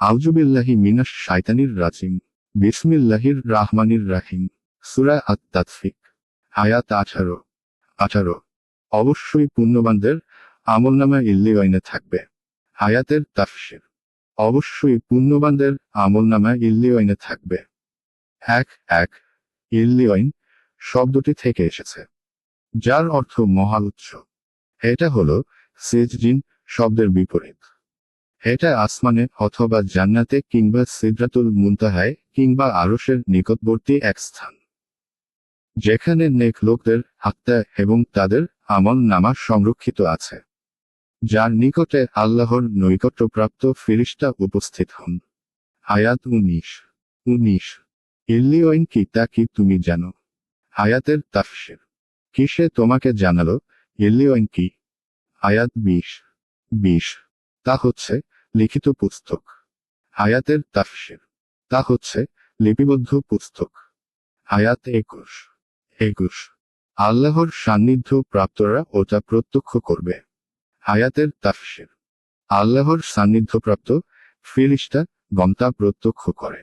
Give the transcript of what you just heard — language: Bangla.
আউজুবিল্লাহি মিনাস শাইতানির রাজিম। বিসমিল্লাহির রাহমানির রাহিম। সুরা আত আয়াত আঠারো। আঠারো। অবশ্যই পুণ্যবানদের আমলনামা ইল্লিওয়াইনে থাকবে। আয়াতের তাফসির। অবশ্যই পুণ্যবানদের আমলনামা ইল্লিওয়াইনে থাকবে। এক এক। ইল্লিওয়াইন শব্দটি থেকে এসেছে। যার অর্থ মহা উৎস। এটা হলো সিজজিন শব্দের বিপরীত। এটা আসমানে অথবা জান্নাতে কিংবা সিদ্রাতুল মুনতাহায় কিংবা আরশের নিকটবর্তী এক স্থান। যেখানে নেক লোকদের আত্মা এবং তাদের আমল নামা সংরক্ষিত আছে। যার নিকটে আল্লাহর নৈকট্যপ্রাপ্ত ফিরিস্তা উপস্থিত হন। আয়াত উনিশ। উনিশ। ইল্লিওইন কি তা কি তুমি জানো? আয়াতের তাফসির। কিসে তোমাকে জানালো? ইল্লিওইন কি? আয়াত বিশ। বিশ। তা হচ্ছে লিখিত পুস্তক। হায়াতের তাফসির। তা হচ্ছে লিপিবদ্ধ পুস্তক। হায়াত একুশ। একুশ। আল্লাহর সান্নিধ্য প্রাপ্তরা ওটা প্রত্যক্ষ করবে। হায়াতের তাফসির। আল্লাহর সান্নিধ্যপ্রাপ্ত ফিরিস্তা গমতা প্রত্যক্ষ করে।